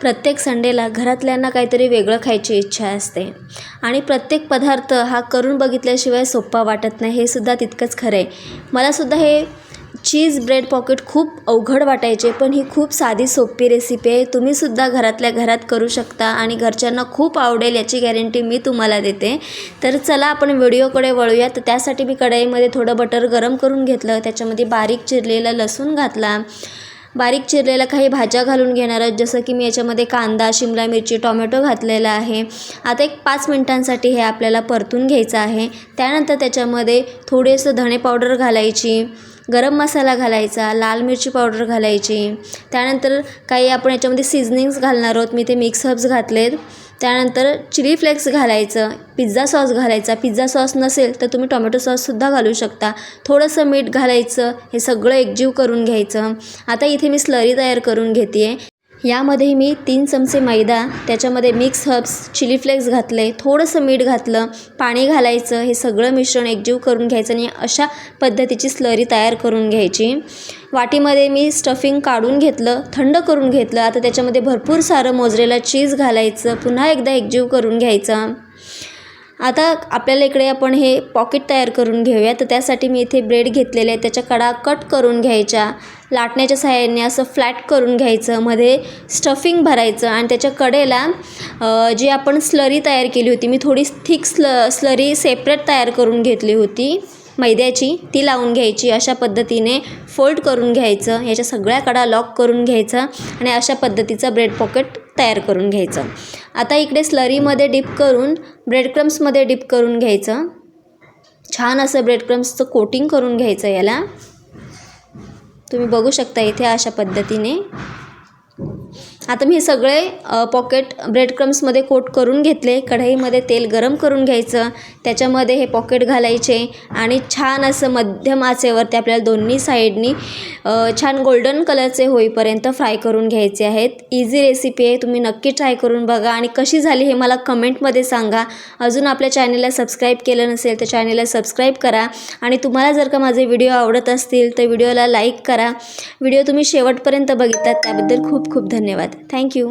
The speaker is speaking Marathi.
प्रत्येक संडेला घरातल्यांना काहीतरी वेगळं खायची इच्छा असते. आणि प्रत्येक पदार्थ हा करून बघितल्याशिवाय सोप्पा वाटत नाही हे सुद्धा तितकंच खरं आहे मलासुद्धा हे चीज ब्रेड पॉकेट खूप अवघड वाटायचे पण ही खूप साधी सोपी रेसिपी आहे. तुम्हीसुद्धा घरातल्या घरात करू शकता आणि घरच्यांना खूप आवडेल याची गॅरंटी मी तुम्हाला देते. तर चला आपण व्हिडिओकडे वळूया. तर त्यासाठी मी कढईमध्ये थोडं बटर गरम करून घेतलं. त्याच्यामध्ये बारीक चिरलेलं लसूण घातला. बारीक चिरलेल्या काही भाज्या घालून घेणार आहोत. जसं की मी याच्यामध्ये कांदा शिमला मिरची टोमॅटो घातलेला आहे. आता एक पाच मिनटांसाठी हे आपल्याला परतून घ्यायचं आहे. त्यानंतर त्याच्यामध्ये थोडेसं धणे पावडर घालायची गरम मसाला घालायचा लाल मिरची पावडर घालायची. त्यानंतर काही आपण याच्यामध्ये सिझनिंग्स घालणार आहोत. मी ते मिक्स हर्ब्स घातलेत. त्यानंतर चिली फ्लेक्स घालायचं पिझ्झा सॉस घालायचा. पिझ्झा सॉस नसेल तर तुम्ही टोमॅटो सॉससुद्धा घालू शकता. थोडंसं मीठ घालायचं हे सगळं एकजीव करून घ्यायचं. आता इथे मी स्लरी तयार करून घेते आहे यामध्ये मी तीन चमचे मैदा त्याच्यामध्ये मिक्स हर्ब्स चिली फ्लेक्स घातले थोडंसं मीठ घातलं पाणी घालायचं हे सगळं मिश्रण एकजीव करून घ्यायचं आणि अशा पद्धतीची स्लरी तयार करून घ्यायची. वाटीमध्ये मी स्टफिंग काढून घेतलं थंड करून घेतलं. आता त्याच्यामध्ये भरपूर सारं मोजरेला चीज घालायचं पुन्हा एकदा एकजीव करून घ्यायचं. आता आपल्याला इकडे आपण हे पॉकेट तयार करून घेऊया. तर त्यासाठी मी इथे ब्रेड घेतलेले आहे त्याच्या कडा कट करून घ्यायच्या. लाटण्याच्या सहाय्याने असं फ्लॅट करून घ्यायचं. मध्ये स्टफिंग भरायचं आणि त्याच्या कडेला जी आपण स्लरी तयार केली होती मी थोडी थिक स्ल स्लरी सेपरेट तयार करून घेतली होती. मैद्याची ती लावून घ्यायची. अशा पद्धतीने फोल्ड करून घ्यायचं. याच्या सगळ्या कडा लॉक करून घ्यायचं. आणि अशा पद्धतीचं ब्रेड पॉकेट तयार करून घ्यायचं. आता इकडे स्लरीमध्ये डिप करून ब्रेड क्रम्समध्ये डिप करून घ्यायचं. छान असं ब्रेडक्रम्सचं कोटिंग करून घ्यायचं याला. तुम्ही बघू शकता इथे अशा पद्धतीने. आता मी हे सगळे पॉकेट ब्रेड क्रम्समध्ये कोट करून घेतले. कढईमध्ये तेल गरम करून घ्यायचं. त्याच्यामध्ये हे पॉकेट घालायचे आणि छान असं मध्यम आचेवरती आपल्याला दोन्ही साईडनी छान गोल्डन कलरचे होईपर्यंत फ्राय करून घ्यायचे आहेत. इझी रेसिपी आहे. तुम्ही नक्की ट्राय करून बघा आणि कशी झाली हे मला कमेंटमध्ये सांगा. अजून आपल्या चॅनेलला सबस्क्राईब केलं नसेल तर चॅनेलला सबस्क्राईब करा. आणि तुम्हाला जर का माझे व्हिडिओ आवडत असतील तर व्हिडिओला लाईक करा. व्हिडिओ तुम्ही शेवटपर्यंत बघितलात. त्याबद्दल खूप खूप धन्यवाद. Thank you